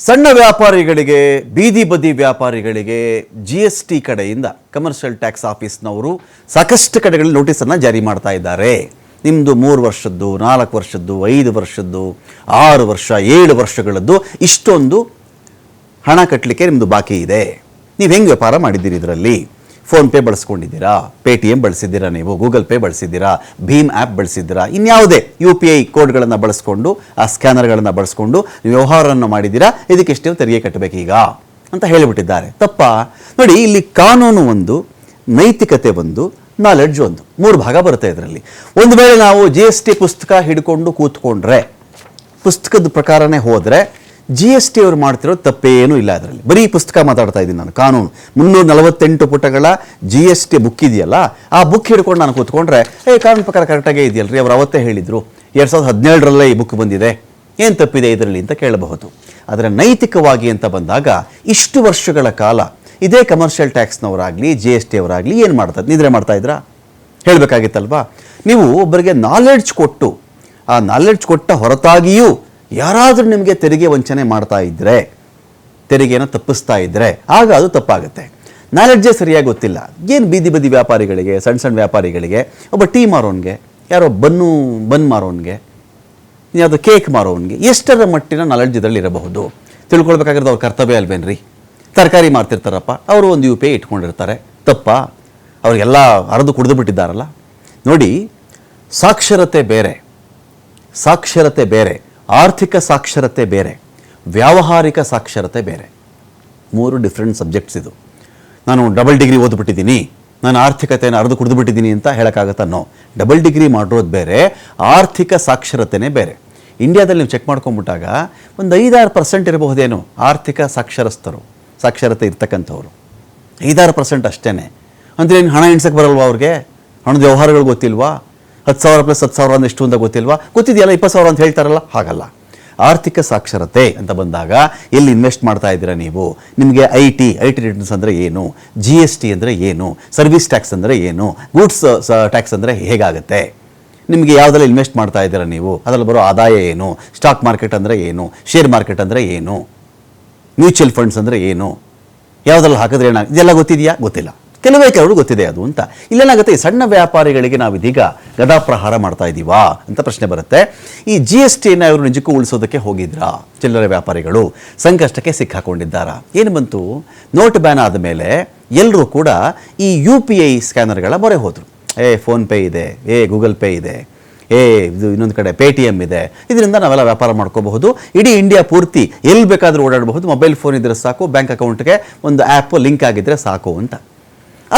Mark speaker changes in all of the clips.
Speaker 1: ಸಣ್ಣ ವ್ಯಾಪಾರಿಗಳಿಗೆ, ಬೀದಿ ಬದಿ ವ್ಯಾಪಾರಿಗಳಿಗೆ ಜಿ ಎಸ್ ಟಿ ಕಡೆಯಿಂದ ಕಮರ್ಷಿಯಲ್ ಟ್ಯಾಕ್ಸ್ ಆಫೀಸ್ನವರು ಸಾಕಷ್ಟು ಕಡೆಗಳಲ್ಲಿ ನೋಟಿಸನ್ನು ಜಾರಿ ಮಾಡ್ತಾ ಇದ್ದಾರೆ. ನಿಮ್ಮದು ಮೂರು ವರ್ಷದ್ದು, ನಾಲ್ಕು ವರ್ಷದ್ದು, ಐದು ವರ್ಷದ್ದು, ಆರು ವರ್ಷ, ಏಳು ವರ್ಷಗಳದ್ದು ಇಷ್ಟೊಂದು ಹಣ ಕಟ್ಟಲಿಕ್ಕೆ ನಿಮ್ಮದು ಬಾಕಿ ಇದೆ. ನೀವು ಹೆಂಗೆ ವ್ಯಾಪಾರ ಮಾಡಿದ್ದೀರಿ ಇದರಲ್ಲಿ? ಫೋನ್ಪೇ ಬಳಸ್ಕೊಂಡಿದ್ದೀರಾ? ಪೇ ಟಿ ಎಂ ಬಳಸಿದ್ದೀರಾ ನೀವು? ಗೂಗಲ್ ಪೇ ಬಳಸಿದ್ದೀರಾ? ಭೀಮ್ ಆ್ಯಪ್ ಬಳಸಿದ್ದೀರಾ? ಇನ್ಯಾವುದೇ ಯು ಪಿ ಐ ಕೋಡ್ಗಳನ್ನು ಬಳಸ್ಕೊಂಡು, ಆ ಸ್ಕ್ಯಾನರ್ಗಳನ್ನು ಬಳಸ್ಕೊಂಡು ನೀವು ವ್ಯವಹಾರವನ್ನು ಮಾಡಿದ್ದೀರಾ? ಇದಕ್ಕೆಷ್ಟು ನೀವು ತೆರಿಗೆ ಕಟ್ಟಬೇಕೀಗ ಅಂತ ಹೇಳಿಬಿಟ್ಟಿದ್ದಾರೆ. ತಪ್ಪ? ನೋಡಿ, ಇಲ್ಲಿ ಕಾನೂನು ಒಂದು, ನೈತಿಕತೆ ಒಂದು ನಾಲೆಡ್ಜ್ ಒಂದು. ಮೂರು ಭಾಗ ಬರುತ್ತೆ ಇದರಲ್ಲಿ. ಒಂದು ವೇಳೆ ನಾವು ಜಿ ಎಸ್ ಟಿ ಪುಸ್ತಕ ಹಿಡ್ಕೊಂಡು ಕೂತ್ಕೊಂಡ್ರೆ, ಪುಸ್ತಕದ ಪ್ರಕಾರನೇ ಹೋದರೆ ಜಿ ಎಸ್ ಟಿ ಅವರು ಮಾಡ್ತಿರೋ ತಪ್ಪೇನೂ ಇಲ್ಲ ಅದರಲ್ಲಿ. ಬರೀ ಪುಸ್ತಕ ಮಾತಾಡ್ತಾ ಇದ್ದೀನಿ ನಾನು, ಕಾನೂನು. ಮುನ್ನೂರ ನಲವತ್ತೆಂಟು ಪುಟಗಳ ಜಿ ಎಸ್ ಟಿ ಬುಕ್ ಇದೆಯಲ್ಲ, ಆ ಬುಕ್ ಹಿಡ್ಕೊಂಡು ನಾನು ಕೂತ್ಕೊಂಡ್ರೆ, ಏ, ಕಾನೂನು ಪ್ರಕಾರ ಕರೆಕ್ಟಾಗೇ ಇದೆಯಲ್ರಿ? ಅವ್ರು ಅವತ್ತೇ ಹೇಳಿದರು. ಎರಡು ಸಾವಿರದ ಹದಿನೇಳರಲ್ಲೇ ಈ ಬುಕ್ ಬಂದಿದೆ. ಏನು ತಪ್ಪಿದೆ ಇದರಲ್ಲಿ ಅಂತ ಕೇಳಬಹುದು. ಆದರೆ ನೈತಿಕವಾಗಿ ಅಂತ ಬಂದಾಗ, ಇಷ್ಟು ವರ್ಷಗಳ ಕಾಲ ಇದೇ ಕಮರ್ಷಿಯಲ್ ಟ್ಯಾಕ್ಸ್ನವರಾಗಲಿ ಜಿ ಎಸ್ ಟಿ ಅವರಾಗಲಿ ಏನು ಮಾಡ್ತಾ ನಿದ್ರೆ ಮಾಡ್ತಾ ಇದ್ರಾ? ಹೇಳಬೇಕಾಗಿತ್ತಲ್ವಾ? ನೀವು ಒಬ್ಬರಿಗೆ ನಾಲೆಡ್ಜ್ ಕೊಟ್ಟು, ಆ ನಾಲೆಡ್ಜ್ ಕೊಟ್ಟ ಹೊರತಾಗಿಯೂ ಯಾರಾದರೂ ನಿಮಗೆ ತೆರಿಗೆ ವಂಚನೆ ಮಾಡ್ತಾ ಇದ್ದರೆ ತೆರಿಗೆಯನ್ನು ತಪ್ಪಿಸ್ತಾ ಇದ್ದರೆ ಆಗ ಅದು ತಪ್ಪಾಗುತ್ತೆ. ನಾಲೆಡ್ಜೇ ಸರಿಯಾಗಿ ಗೊತ್ತಿಲ್ಲ. ಏನು ಬೀದಿ ಬದಿ ವ್ಯಾಪಾರಿಗಳಿಗೆ ಸಣ್ಣ ಸಣ್ಣ ವ್ಯಾಪಾರಿಗಳಿಗೆ, ಒಬ್ಬ ಟೀ ಮಾರೋನ್ಗೆ, ಯಾರೋ ಬನ್ನು, ಬನ್ ಮಾರೋನ್ಗೆ, ಯಾವುದೋ ಕೇಕ್ ಮಾರೋನ್ಗೆ, ಎಷ್ಟರ ಮಟ್ಟಿನ ನಾಲೆಡ್ಜ್ ಇದರಲ್ಲಿ ಇರಬಹುದು. ತಿಳ್ಕೊಳ್ಬೇಕಾಗಿರೋದು ಅವ್ರ ಕರ್ತವ್ಯ ಅಲ್ವೇನ್ರಿ? ತರಕಾರಿ ಮಾರ್ತಿರ್ತಾರಪ್ಪ, ಅವರು ಒಂದು ಯು ಪಿ ಐ ಇಟ್ಕೊಂಡಿರ್ತಾರೆ. ತಪ್ಪ. ಅವರಿಗೆಲ್ಲ ಹರಿದು ಕುಡಿದು ಬಿಟ್ಟಿದ್ದಾರಲ್ಲ. ನೋಡಿ, ಸಾಕ್ಷರತೆ ಬೇರೆ. ಸಾಕ್ಷರತೆ ಬೇರೆ. ಆರ್ಥಿಕ ಸಾಕ್ಷರತೆ ಬೇರೆ, ವ್ಯಾವಹಾರಿಕ ಸಾಕ್ಷರತೆ ಬೇರೆ. ಮೂರು ಡಿಫ್ರೆಂಟ್ ಸಬ್ಜೆಕ್ಟ್ಸ್ ಇದು. ನಾನು ಡಬಲ್ ಡಿಗ್ರಿ ಓದ್ಬಿಟ್ಟಿದ್ದೀನಿ, ನಾನು ಆರ್ಥಿಕತೆಯನ್ನು ಅರ್ದು ಕುಡಿದುಬಿಟ್ಟಿದ್ದೀನಿ ಅಂತ ಹೇಳೋಕ್ಕಾಗತ್ತಾ? ನೋ ಡಬಲ್ ಡಿಗ್ರಿ ಮಾಡಿರೋದು ಬೇರೆ, ಆರ್ಥಿಕ ಸಾಕ್ಷರತೆನೇ ಬೇರೆ. ಇಂಡಿಯಾದಲ್ಲಿ ನೀವು ಚೆಕ್ ಮಾಡ್ಕೊಂಬಿಟ್ಟಾಗ ಒಂದು ಐದಾರು ಪರ್ಸೆಂಟ್ ಇರಬಹುದೇನೋ ಆರ್ಥಿಕ ಸಾಕ್ಷರಸ್ಥರು, ಸಾಕ್ಷರತೆ ಇರ್ತಕ್ಕಂಥವ್ರು. ಐದಾರು ಪರ್ಸೆಂಟ್ ಅಷ್ಟೇ ಅಂದರೆ ಏನು ಹಣ ಎಣ್ಸಕ್ಕೆ ಬರಲ್ವಾ ಅವ್ರಿಗೆ? ಹಣದ ವ್ಯವಹಾರಗಳು ಗೊತ್ತಿಲ್ವಾ? ಹತ್ತು ಸಾವಿರ ಪ್ಲಸ್ ಹತ್ತು ಸಾವಿರ ಅಂದ್ರೆ ಎಷ್ಟು ಅಂತ ಗೊತ್ತಿಲ್ವಾ? ಗೊತ್ತಿದೆಯಲ್ಲ, ಇಪ್ಪತ್ತು ಸಾವಿರ ಅಂತ ಹೇಳ್ತಾರಲ್ಲ? ಹಾಗಲ್ಲ. ಆರ್ಥಿಕ ಸಾಕ್ಷರತೆ ಅಂತ ಬಂದಾಗ ಎಲ್ಲಿ ಇನ್ವೆಸ್ಟ್ ಮಾಡ್ತಾ ಇದ್ದೀರಾ ನೀವು? ನಿಮಗೆ I T I T returns ಅಂದರೆ ಏನು? ಜಿ ಎಸ್ ಟಿ ಅಂದರೆ ಏನು? ಸರ್ವಿಸ್ ಟ್ಯಾಕ್ಸ್ ಅಂದರೆ ಏನು? ಗೂಡ್ಸ್ ಟ್ಯಾಕ್ಸ್ ಅಂದರೆ ಹೇಗಾಗುತ್ತೆ? ನಿಮಗೆ ಯಾವುದೆಲ್ಲ ಇನ್ವೆಸ್ಟ್ ಮಾಡ್ತಾ ಇದ್ದೀರಾ ನೀವು? ಅದರಲ್ಲಿ ಬರೋ ಆದಾಯ ಏನು? ಸ್ಟಾಕ್ ಮಾರ್ಕೆಟ್ ಅಂದರೆ ಏನು? ಶೇರ್ ಮಾರ್ಕೆಟ್ ಅಂದರೆ ಏನು? ಮ್ಯೂಚುವಲ್ ಫಂಡ್ಸ್ ಅಂದರೆ ಏನು? ಯಾವುದ್ರಲ್ಲಿ ಹಾಕಿದ್ರೆ ಏನಾಗ ಇದೆಲ್ಲ ಗೊತ್ತಿದೆಯಾ? ಗೊತ್ತಿಲ್ಲ. ಕೆಲವೇ ಕೆಲವರು ಗೊತ್ತಿದೆ ಅದು ಅಂತ. ಇಲ್ಲೇನಾಗುತ್ತೆ, ಈ ಸಣ್ಣ ವ್ಯಾಪಾರಿಗಳಿಗೆ ನಾವು ಇದೀಗ ಗದಾಪ್ರಹಾರ ಮಾಡ್ತಾ ಇದ್ದೀವಾ ಅಂತ ಪ್ರಶ್ನೆ ಬರುತ್ತೆ. ಈ ಜಿ ಎಸ್ ಟಿಯನ್ನು ಇವರು ನಿಜಕ್ಕೂ ಉಳಿಸೋದಕ್ಕೆ ಹೋಗಿದ್ರಾ? ಚಿಲ್ಲರೆ ವ್ಯಾಪಾರಿಗಳು, ಸಂಕಷ್ಟಕ್ಕೆ ಸಿಕ್ಕಾಕೊಂಡಿದ್ದಾರಾ? ಏನು ಬಂತು? ನೋಟ್ ಬ್ಯಾನ್ ಆದ ಮೇಲೆ ಎಲ್ಲರೂ ಕೂಡ ಈ ಯು ಪಿ ಐ ಸ್ಕ್ಯಾನರ್ಗಳ ಮೊರೆ ಹೋದರು. ಏ ಫೋನ್ಪೇ ಇದೆ, ಏ, ಗೂಗಲ್ ಪೇ ಇದೆ, ಏ, ಇದು ಇನ್ನೊಂದು ಕಡೆ ಪೇ ಟಿ ಎಂ ಇದೆ. ಇದರಿಂದ ನಾವೆಲ್ಲ ವ್ಯಾಪಾರ ಮಾಡ್ಕೋಬಹುದು. ಇಡೀ ಇಂಡಿಯಾ ಪೂರ್ತಿ ಎಲ್ಲಿ ಬೇಕಾದರೂ ಓಡಾಡಬಹುದು. ಮೊಬೈಲ್ ಫೋನ್ ಇದ್ದರೆ ಸಾಕು, ಬ್ಯಾಂಕ್ ಅಕೌಂಟ್ಗೆ ಒಂದು ಆ್ಯಪ್ ಲಿಂಕ್ ಆಗಿದ್ದರೆ ಸಾಕು ಅಂತ.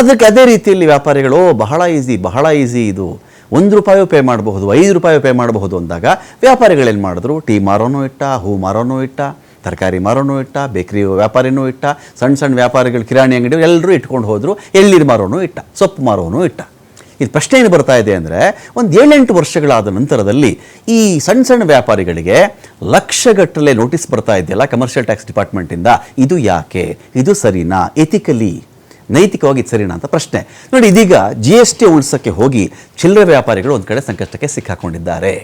Speaker 1: ಅದಕ್ಕೆ ಅದೇ ರೀತಿಯಲ್ಲಿ ವ್ಯಾಪಾರಿಗಳು ಬಹಳ ಈಸಿ ಬಹಳ ಈಸಿ ಇದು. ಒಂದು ರೂಪಾಯಿ ಪೇ ಮಾಡಬಹುದು, ಐದು ರೂಪಾಯಿ ಪೇ ಮಾಡಬಹುದು ಅಂದಾಗ ವ್ಯಾಪಾರಿಗಳೇನು ಮಾಡಿದ್ರು? ಟೀ ಮಾರೋನು ಇಟ್ಟ, ಹೂ ಮಾರೋನು ಇಟ್ಟ, ತರಕಾರಿ ಮಾರೋನು ಇಟ್ಟ, ಬೇಕರಿ ವ್ಯಾಪಾರಿನೂ ಇಟ್ಟ ಸಣ್ಣ ಸಣ್ಣ ವ್ಯಾಪಾರಿಗಳು ಕಿರಾಣಿ ಅಂಗಡಿ ಎಲ್ಲರೂ ಇಟ್ಕೊಂಡು ಹೋದರು, ಎಳ್ನೀರು ಮಾರೋನು ಇಟ್ಟ, ಸೊಪ್ಪು ಮಾರೋನು ಇಟ್ಟ. ಇದು ಪ್ರಶ್ನೆ ಏನು ಬರ್ತಾ ಇದೆ ಅಂದರೆ, ಒಂದು ಏಳೆಂಟು ವರ್ಷಗಳಾದ ನಂತರದಲ್ಲಿ ಈ ಸಣ್ಣ ಸಣ್ಣ ವ್ಯಾಪಾರಿಗಳಿಗೆ ಲಕ್ಷಗಟ್ಟಲೆ ನೋಟಿಸ್ ಬರ್ತಾ ಇದೆಯಲ್ಲ ಕಮರ್ಷಿಯಲ್ ಟ್ಯಾಕ್ಸ್ ಡಿಪಾರ್ಟ್ಮೆಂಟಿಂದ ಇದು ಯಾಕೆ? ಇದು ಸರಿನಾ? ಎಥಿಕಲಿ ನೈತಿಕವಾಗಿ ಇದು ಸರಿನಾ ಅಂತ ಪ್ರಶ್ನೆ. ನೋಡಿ, ಇದೀಗ ಜಿ ಎಸ್ ಟಿ ಉಳಿಸೋಕ್ಕೆ ಹೋಗಿ ಚಿಲ್ಲರೆ ವ್ಯಾಪಾರಿಗಳು ಒಂದು ಕಡೆ ಸಂಕಷ್ಟಕ್ಕೆ ಸಿಕ್ಕಾಕೊಂಡಿದ್ದಾರೆ.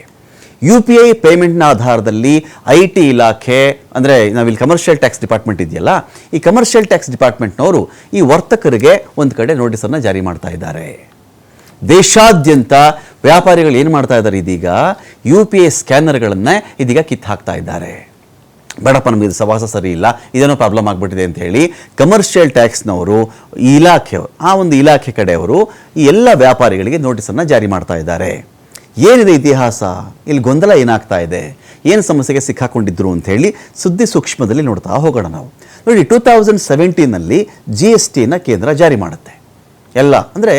Speaker 1: ಯು ಪಿ ಐ ಪೇಮೆಂಟ್ನ ಆಧಾರದಲ್ಲಿ ಐ ಟಿ ಇಲಾಖೆ, ಅಂದರೆ ನಾವಿಲ್ಲಿ ಕಮರ್ಷಿಯಲ್ ಟ್ಯಾಕ್ಸ್ ಡಿಪಾರ್ಟ್ಮೆಂಟ್ ಇದೆಯಲ್ಲ, ಈ ಕಮರ್ಷಿಯಲ್ ಟ್ಯಾಕ್ಸ್ ಡಿಪಾರ್ಟ್ಮೆಂಟ್ನವರು ಈ ವರ್ತಕರಿಗೆ ಒಂದು ಕಡೆ ನೋಟಿಸನ್ನು ಜಾರಿ ಮಾಡ್ತಾ ಇದ್ದಾರೆ. ದೇಶಾದ್ಯಂತ ವ್ಯಾಪಾರಿಗಳು ಏನು ಮಾಡ್ತಾ ಇದ್ದಾರೆ ಇದೀಗ? ಯು ಪಿ ಐ ಸ್ಕ್ಯಾನರ್ಗಳನ್ನೇ ಇದೀಗ ಕಿತ್ತು ಹಾಕ್ತಾ ಇದ್ದಾರೆ. ಬೇಡಪ್ಪ ನಮಗೆ ಸವಾಸ ಸರಿ ಇಲ್ಲ, ಇದೇನೋ ಪ್ರಾಬ್ಲಮ್ ಆಗಿಬಿಟ್ಟಿದೆ ಅಂತ ಹೇಳಿ ಕಮರ್ಷಿಯಲ್ ಟ್ಯಾಕ್ಸ್ನವರು ಇಲಾಖೆಯವರು ಆ ಒಂದು ಇಲಾಖೆ ಕಡೆಯವರು ಈ ಎಲ್ಲ ವ್ಯಾಪಾರಿಗಳಿಗೆ ನೋಟಿಸನ್ನು ಜಾರಿ ಮಾಡ್ತಾ ಇದ್ದಾರೆ. ಏನಿದೆ ಇತಿಹಾಸ? ಇಲ್ಲಿ ಗೊಂದಲ ಏನಾಗ್ತಾ ಇದೆ? ಏನು ಸಮಸ್ಯೆಗೆ ಸಿಕ್ಕಾಕೊಂಡಿದ್ರು ಅಂತ ಹೇಳಿ ಸುದ್ದಿ ಸೂಕ್ಷ್ಮದಲ್ಲಿ ನೋಡ್ತಾ ಹೋಗೋಣ ನಾವು. ನೋಡಿ ಟೂ ತೌಸಂಡ್ ಸೆವೆಂಟೀನಲ್ಲಿ ಜಿ ಎಸ್ ಟಿನ ಕೇಂದ್ರ ಜಾರಿ ಮಾಡುತ್ತೆ. ಎಲ್ಲ. ಅಂದರೆ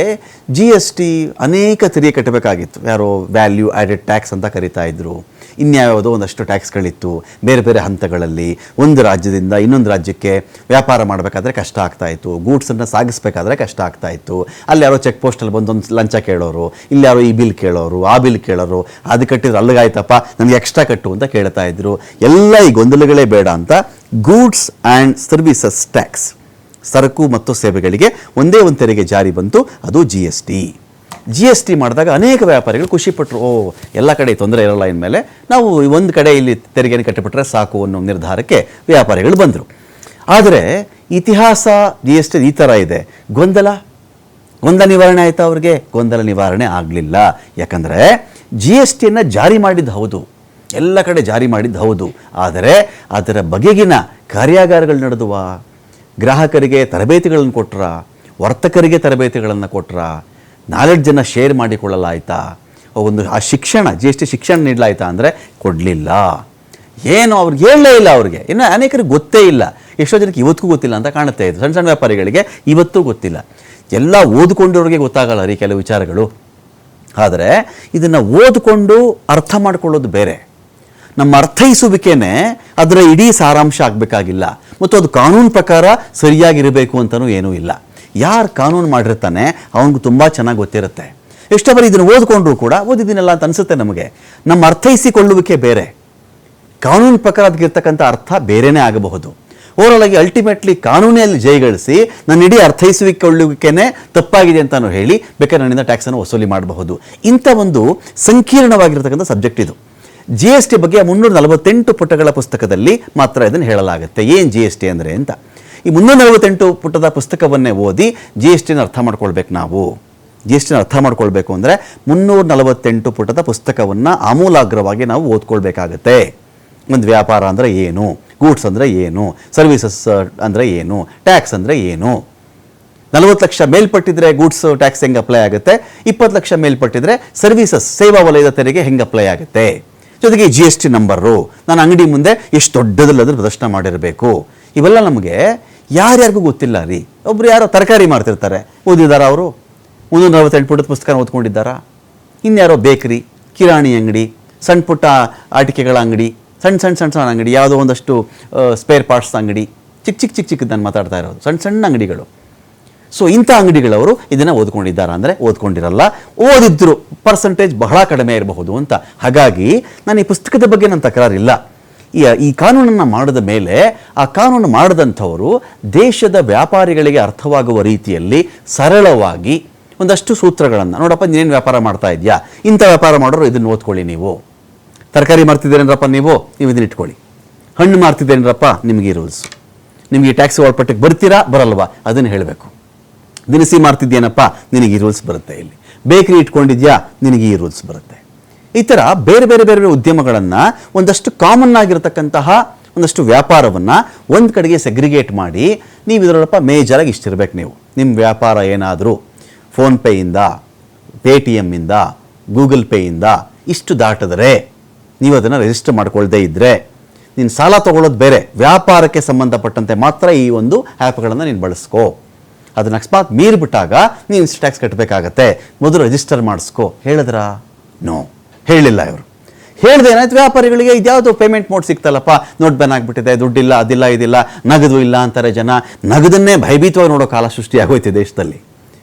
Speaker 1: ಜಿ ಎಸ್ ಟಿ ಅನೇಕ ತೆರಿಗೆ ಕಟ್ಟಬೇಕಾಗಿತ್ತು. ಯಾರೋ ವ್ಯಾಲ್ಯೂ ಆ್ಯಡೆಡ್ ಟ್ಯಾಕ್ಸ್ ಅಂತ ಕರಿತಾ ಇದ್ದರು ಇನ್ಯಾವುದೋ ಒಂದಷ್ಟು ಟ್ಯಾಕ್ಸ್ಗಳಿತ್ತು ಬೇರೆ ಬೇರೆ ಹಂತಗಳಲ್ಲಿ ಒಂದು ರಾಜ್ಯದಿಂದ ಇನ್ನೊಂದು ರಾಜ್ಯಕ್ಕೆ ವ್ಯಾಪಾರ ಮಾಡಬೇಕಾದ್ರೆ ಕಷ್ಟ ಆಗ್ತಾಯಿತ್ತು ಗೂಡ್ಸನ್ನು ಸಾಗಿಸ್ಬೇಕಾದ್ರೆ ಕಷ್ಟ ಆಗ್ತಾಯಿತ್ತು ಅಲ್ಲಿ ಯಾರೋ ಚೆಕ್ ಪೋಸ್ಟಲ್ಲಿ ಬಂದು ಒಂದು ಲಂಚ ಕೇಳೋರು, ಇಲ್ಲಿ ಯಾರೋ ಈ ಬಿಲ್ ಕೇಳೋರು, ಆ ಬಿಲ್ ಕೇಳೋರು, ಅದು ಕಟ್ಟಿದ್ರೆ ಅಲ್ಲಿಗಾಯ್ತಪ್ಪ, ನನಗೆ ಎಕ್ಸ್ಟ್ರಾ ಕಟ್ಟು ಅಂತ ಕೇಳ್ತಾ ಇದ್ರು. ಎಲ್ಲ ಈ ಗೊಂದಲಗಳೇ ಬೇಡ ಅಂತ ಗೂಡ್ಸ್ ಆ್ಯಂಡ್ ಸರ್ವಿಸಸ್ ಟ್ಯಾಕ್ಸ್ ಸರಕು ಮತ್ತು ಸೇವೆಗಳಿಗೆ ಒಂದೇ ಒಂದು ತೆರಿಗೆ ಜಾರಿ ಬಂತು, ಅದು G S T G S T ಮಾಡಿದಾಗ ಅನೇಕ ವ್ಯಾಪಾರಿಗಳು ಖುಷಿಪಟ್ಟರು ಓ, ಎಲ್ಲ ಕಡೆ ತೊಂದರೆ ಇರಲ್ಲ ಇನ್ಮೇಲೆ, ನಾವು ಒಂದು ಕಡೆ ಇಲ್ಲಿ ತೆರಿಗೆಯನ್ನು ಕಟ್ಟಿಬಿಟ್ರೆ ಸಾಕು ಅನ್ನೋ ನಿರ್ಧಾರಕ್ಕೆ ವ್ಯಾಪಾರಿಗಳು ಬಂದರು. ಆದರೆ, ಇತಿಹಾಸ ಜಿ ಎಸ್ ಟಿ ಈ ಥರ ಇದೆ. ಗೊಂದಲ ಗೊಂದಲ ನಿವಾರಣೆ ಆಯಿತಾ ಅವ್ರಿಗೆ? ಗೊಂದಲ ನಿವಾರಣೆ ಆಗಲಿಲ್ಲ. ಯಾಕಂದರೆ ಜಿ ಎಸ್ ಟಿಯನ್ನು ಜಾರಿ ಮಾಡಿದ್ದು ಹೌದು. ಎಲ್ಲ ಕಡೆ ಜಾರಿ ಮಾಡಿದ್ದು ಹೌದು. ಆದರೆ, ಅದರ ಬಗೆಗಿನ ಕಾರ್ಯಾಗಾರಗಳು ನಡೆದುವ? ಗ್ರಾಹಕರಿಗೆ ತರಬೇತಿಗಳನ್ನು ಕೊಟ್ರ, ವರ್ತಕರಿಗೆ ತರಬೇತಿಗಳನ್ನು ಕೊಟ್ರ ನಾಲೆಡ್ಜನ್ನು ಶೇರ್ ಮಾಡಿಕೊಳ್ಳಲಾಯ್ತಾ? ಒಂದು ಆ ಶಿಕ್ಷಣ ಜಿ ಎಸ್ ಟಿ ಶಿಕ್ಷಣ ನೀಡಲಾಯ್ತಾ ಅಂದರೆ ಕೊಡಲಿಲ್ಲ. ಏನು ಅವ್ರಿಗೆ ಹೇಳಲೇ ಇಲ್ಲ ಅವ್ರಿಗೆ. ಇನ್ನು ಅನೇಕರಿಗೆ ಗೊತ್ತೇ ಇಲ್ಲ. ಎಷ್ಟೋ ಜನಕ್ಕೆ ಇವತ್ತಿಗೂ ಗೊತ್ತಿಲ್ಲ ಅಂತ ಕಾಣುತ್ತೆ ಇದು. ಸಣ್ಣ ಸಣ್ಣ ವ್ಯಾಪಾರಿಗಳಿಗೆ ಇವತ್ತೂ ಗೊತ್ತಿಲ್ಲ. ಎಲ್ಲ ಓದ್ಕೊಂಡವ್ರಿಗೆ ಗೊತ್ತಾಗಲ್ಲ ರೀ ಕೆಲವು ವಿಚಾರಗಳು. ಆದರೆ ಇದನ್ನು ಓದಿಕೊಂಡು ಅರ್ಥ ಮಾಡ್ಕೊಳ್ಳೋದು ಬೇರೆ. ನಮ್ಮ ಅರ್ಥೈಸುವಿಕೆನೇ ಅದರ ಇಡೀ ಸಾರಾಂಶ ಆಗಬೇಕಾಗಿಲ್ಲ. ಮತ್ತು ಅದು ಕಾನೂನು ಪ್ರಕಾರ ಸರಿಯಾಗಿರಬೇಕು ಅಂತಲೂ ಏನೂ ಇಲ್ಲ. ಯಾರು ಕಾನೂನು ಮಾಡಿರ್ತಾನೆ, ಅವನಿಗೂ ತುಂಬ ಚೆನ್ನಾಗಿ ಗೊತ್ತಿರುತ್ತೆ. ಎಷ್ಟೋ ಬಾರಿ ಇದನ್ನು ಓದ್ಕೊಂಡ್ರು ಕೂಡ ಓದಿದ್ದೀನಲ್ಲ ಅಂತ ಅನಿಸುತ್ತೆ ನಮಗೆ. ನಮ್ಮ ಅರ್ಥೈಸಿಕೊಳ್ಳುವಿಕೆ ಬೇರೆ. ಕಾನೂನು ಪ್ರಕಾರ ಅದಕ್ಕಿರ್ತಕ್ಕಂಥ ಅರ್ಥ ಬೇರೆಯೇ ಆಗಬಹುದು. ಓವರಾಲ್ ಅಲ್ಟಿಮೇಟ್ಲಿ ಕಾನೂನಲ್ಲಿ ಜಯಗಳಿಸಿ ನನ್ನ ಇಡೀ ಅರ್ಥೈಸಿಕೊಳ್ಳುವಿಕೆನೇ ತಪ್ಪಾಗಿದೆ ಅಂತಾನೂ ಹೇಳಿ, ಬೇಕಾದ್ರೆ ನನ್ನಿಂದ ಟ್ಯಾಕ್ಸನ್ನು ವಸೂಲಿ ಮಾಡಬಹುದು. ಇಂಥ ಒಂದು ಸಂಕೀರ್ಣವಾಗಿರ್ತಕ್ಕಂಥ ಸಬ್ಜೆಕ್ಟ್ ಇದು. ಜಿ ಎಸ್ ಟಿ ಬಗ್ಗೆ ಮುನ್ನೂರ ನಲವತ್ತೆಂಟು ಪುಟಗಳ ಪುಸ್ತಕದಲ್ಲಿ ಮಾತ್ರ ಇದನ್ನು ಹೇಳಲಾಗುತ್ತೆ. ಏನು ಜಿ ಎಸ್ ಟಿ ಅಂದರೆ ಅಂತ. ಈ ಮುನ್ನೂರ ನಲವತ್ತೆಂಟು ಪುಟದ ಪುಸ್ತಕವನ್ನೇ ಓದಿ ಜಿ ಎಸ್ ಟಿನ ಅರ್ಥ ಮಾಡ್ಕೊಳ್ಬೇಕು ನಾವು. ಜಿ ಎಸ್ ಟಿನ ಅರ್ಥ ಮಾಡ್ಕೊಳ್ಬೇಕು ಅಂದರೆ ಮುನ್ನೂರ ನಲವತ್ತೆಂಟು ಪುಟದ ಪುಸ್ತಕವನ್ನು ಆಮೂಲಾಗ್ರವಾಗಿ ನಾವು ಓದ್ಕೊಳ್ಬೇಕಾಗತ್ತೆ. ಒಂದು ವ್ಯಾಪಾರ ಅಂದರೆ ಏನು? ಗೂಡ್ಸ್ ಅಂದರೆ ಏನು? ಸರ್ವಿಸಸ್ ಅಂದರೆ ಏನು? ಟ್ಯಾಕ್ಸ್ ಅಂದರೆ ಏನು? ನಲವತ್ತು ಲಕ್ಷ ಮೇಲ್ಪಟ್ಟಿದ್ರೆ ಗೂಡ್ಸ್, ಟ್ಯಾಕ್ಸ್ ಹೆಂಗೆ ಅಪ್ಲೈ ಆಗುತ್ತೆ? ಇಪ್ಪತ್ತು ಲಕ್ಷ ಮೇಲ್ಪಟ್ಟಿದ್ರೆ ಸರ್ವಿಸಸ್, ಸೇವಾ ವಲಯದ ತೆರಿಗೆ ಹೆಂಗೆ ಅಪ್ಲೈ ಆಗುತ್ತೆ? ಜೊತೆಗೆ ಜಿ ಎಸ್ ಟಿ ನಂಬರು ನಾನು ಅಂಗಡಿ ಮುಂದೆ ಎಷ್ಟು ದೊಡ್ಡದಲ್ಲಾದರೂ ಪ್ರದರ್ಶನ ಮಾಡಿರಬೇಕು. ಇವೆಲ್ಲ ನಮಗೆ ಯಾರ್ಯಾರಿಗೂ ಗೊತ್ತಿಲ್ಲ ರೀ. ಒಬ್ರು ಯಾರೋ ತರಕಾರಿ ಮಾಡ್ತಿರ್ತಾರೆ. ಓದಿದಾರ ಅವರು? ಮುನ್ನೂರ ನಲವತ್ತೆಂಟು ಪುಟದ ಪುಸ್ತಕ ಓದ್ಕೊಂಡಿದ್ದಾರಾ? ಇನ್ಯಾರೋ ಬೇಕ್ರಿ? ಕಿರಾಣಿ ಅಂಗಡಿ ಸಣ್ಣ ಪುಟ್ಟ ಆಟಿಕೆಗಳ ಅಂಗಡಿ ಸಣ್ಣ ಸಣ್ಣ ಸಣ್ಣ ಸಣ್ಣ ಅಂಗಡಿ, ಯಾವುದೋ ಒಂದಷ್ಟು ಸ್ಪೇರ್ ಪಾರ್ಟ್ಸ್ ಅಂಗಡಿ. ಚಿಕ್ಕ ಚಿಕ್ಕ ಚಿಕ್ಕ ಚಿಕ್ಕದು ನಾನು ಮಾತಾಡ್ತಾ ಇರೋದು. ಸಣ್ಣ ಸಣ್ಣ ಅಂಗಡಿಗಳು. ಸೊ ಇಂಥ ಅಂಗಡಿಗಳವರು ಇದನ್ನು ಓದ್ಕೊಂಡಿದ್ದಾರೆ. ಅಂದರೆ ಓದ್ಕೊಂಡಿರಲ್ಲ. ಓದಿದ್ರು ಪರ್ಸೆಂಟೇಜ್ ಬಹಳ ಕಡಿಮೆ ಇರಬಹುದು ಅಂತ. ಹಾಗಾಗಿ ನಾನು ಈ ಪುಸ್ತಕದ ಬಗ್ಗೆ ನನ್ನ ತಕರಾರಿಲ್ಲ. ಈ ಈ ಕಾನೂನನ್ನು ಮಾಡಿದ ಮೇಲೆ ಆ ಕಾನೂನು ಮಾಡಿದಂಥವರು ದೇಶದ ವ್ಯಾಪಾರಿಗಳಿಗೆ ಅರ್ಥವಾಗುವ ರೀತಿಯಲ್ಲಿ ಸರಳವಾಗಿ ಒಂದಷ್ಟು ಸೂತ್ರಗಳನ್ನು, ನೋಡಪ್ಪ, ನೀನೇನು ವ್ಯಾಪಾರ ಮಾಡ್ತಾ ಇದೆಯಾ? ಇಂಥ ವ್ಯಾಪಾರ ಮಾಡೋರು ಇದನ್ನು ಓದ್ಕೊಳ್ಳಿ ನೀವು. ತರಕಾರಿ ಮಾರ್ತಿದ್ದೀರೇನ್ರಪ್ಪ ನೀವು? ನೀವು ಇದನ್ನ ಇಟ್ಕೊಳ್ಳಿ. ಹಣ್ಣು ಮಾರ್ತಿದ್ದೇನ್ರಪ್ಪ ನಿಮಗೆ ರೂಲ್ಸ್ ನಿಮಗೆ ಟ್ಯಾಕ್ಸಿ ಒಳಪಟ್ಟಿಗೆ ಬರ್ತೀರಾ? ಬರಲ್ವಾ? ಅದನ್ನು ಹೇಳಬೇಕು. ದಿನಸಿ ಮಾರ್ತಿದ್ಯೇನಪ್ಪ ನಿನಗೆ ಈ ರೂಲ್ಸ್ ಬರುತ್ತೆ ಇಲ್ಲಿ. ಬೇಕರಿ ಇಟ್ಕೊಂಡಿದ್ಯಾ, ನಿನಗೆ ಈ ರೂಲ್ಸ್ ಬರುತ್ತೆ. ಈ ಥರ ಬೇರೆ ಬೇರೆ ಬೇರೆ ಬೇರೆ ಉದ್ಯಮಗಳನ್ನು ಒಂದಷ್ಟು ಕಾಮನ್ ಆಗಿರತಕ್ಕಂತಹ ಒಂದಷ್ಟು ವ್ಯಾಪಾರವನ್ನು ಒಂದು ಕಡೆಗೆ ಸೆಗ್ರಿಗೇಟ್ ಮಾಡಿ, ನೀವು ಇದರೊಳಪ್ಪ ಮೇಜರಾಗಿ ಇಷ್ಟಿರ್ಬೇಕು ನೀವು. ನಿಮ್ಮ ವ್ಯಾಪಾರ ಏನಾದರೂ ಫೋನ್ಪೇಯಿಂದ ಪೇ ಟಿ ಎಮ್ಮಿಂದ ಗೂಗಲ್ ಪೇಯಿಂದ ಇಷ್ಟು ದಾಟಿದರೆ, ನೀವು ಅದನ್ನು ರಿಜಿಸ್ಟರ್ ಮಾಡ್ಕೊಳ್ಳದೇ ಇದ್ದರೆ ನೀನು ಸಾಲ ತೊಗೊಳ್ಳೋದು ಬೇರೆ. ವ್ಯಾಪಾರಕ್ಕೆ ಸಂಬಂಧಪಟ್ಟಂತೆ ಮಾತ್ರ ಈ ಒಂದು ಆ್ಯಪ್ಗಳನ್ನು ನೀನು ಬಳಸ್ಕೋ. ಅದನ್ನ ಅಕಸ್ಮಾತ್ ಮೀರಿಬಿಟ್ಟಾಗ ನೀವು ಇಷ್ಟು ಟ್ಯಾಕ್ಸ್ ಕಟ್ಟಬೇಕಾಗತ್ತೆ ಮೊದಲು ರಿಜಿಸ್ಟರ್ ಮಾಡಿಸ್ಕೋ. ಹೇಳಿದ್ರಾ? ನೋ ಹೇಳಿಲ್ಲ ಇವರು. ಹೇಳ್ದೆ ಏನಾಯ್ತು? ವ್ಯಾಪಾರಿಗಳಿಗೆ ಇದ್ಯಾವುದು ಪೇಮೆಂಟ್ ಮೋಡ್ ಸಿಗ್ತಲ್ಲಪ್ಪ ನೋಟ್ ಬ್ಯಾನ್ ಆಗಿಬಿಟ್ಟಿದೆ. ದುಡ್ಡಿಲ್ಲ, ಅದಿಲ್ಲ, ಇದಿಲ್ಲ, ನಗದು ಇಲ್ಲ ಅಂತಾರೆ ಜನ. ನಗದನ್ನೇ ಭಯಭೀತವಾಗಿ ನೋಡೋ ಕಾಲ ಸೃಷ್ಟಿಯಾಗೋಯ್ತು ದೇಶದಲ್ಲಿ.